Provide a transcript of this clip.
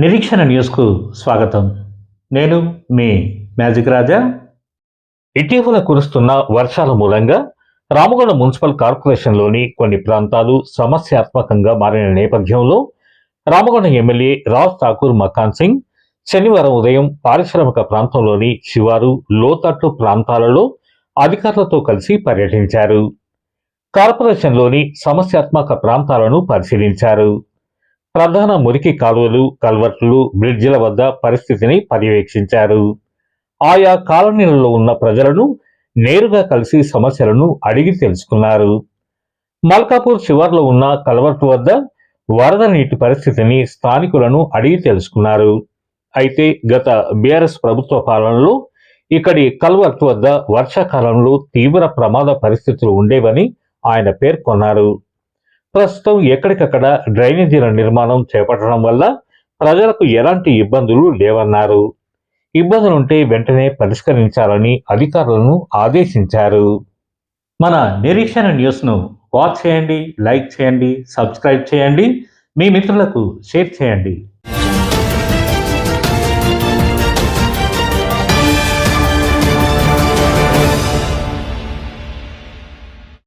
నిరీక్షణ న్యూస్కు స్వాగతం. నేను మీ మ్యాజిక్ రాజా. ఇటీవల కురుస్తున్న వర్షాల మూలంగా రామగొండ మున్సిపల్ కార్పొరేషన్లోని కొన్ని ప్రాంతాలు సమస్యాత్మకంగా మారిన నేపథ్యంలో రామగొండ ఎమ్మెల్యే రాజ్ ఠాకూర్ మకాన్ సింగ్ శనివారం ఉదయం పారిశ్రామిక ప్రాంతంలోని శివారు లోతట్టు ప్రాంతాలలో అధికారులతో కలిసి పర్యటించారు. కార్పొరేషన్లోని సమస్యాత్మక ప్రాంతాలను పరిశీలించారు. ప్రధాన మురికి కాలువలు కల్వర్ట్లు బ్రిడ్జిల వద్ద పరిస్థితిని పర్యవేక్షించారు. ఆయా కాలనీలలో ఉన్న ప్రజలను నేరుగా కలిసి సమస్యలను అడిగి తెలుసుకున్నారు. మల్కాపూర్ శివార్లో ఉన్న కల్వర్ట్ వద్ద వరద నీటి పరిస్థితిని స్థానికులను అడిగి తెలుసుకున్నారు. అయితే గత బీఆర్ఎస్ ప్రభుత్వ పాలనలో ఇక్కడి కల్వర్ట్ వద్ద వర్షాకాలంలో తీవ్ర ప్రమాద పరిస్థితులు ఉండేవని ఆయన పేర్కొన్నారు. ప్రస్తుతం ఎక్కడికక్కడ డ్రైనేజీల నిర్మాణం చేపట్టడం వల్ల ప్రజలకు ఎలాంటి ఇబ్బందులు లేవన్నారు. ఇబ్బందులుంటే వెంటనే పరిష్కరించాలని అధికారులను ఆదేశించారు. మన నిరీక్షణ న్యూస్ను వాచ్ చేయండి లైక్ చేయండి సబ్స్క్రైబ్ చేయండి. మీ మిత్రులకు షేర్ చేయండి.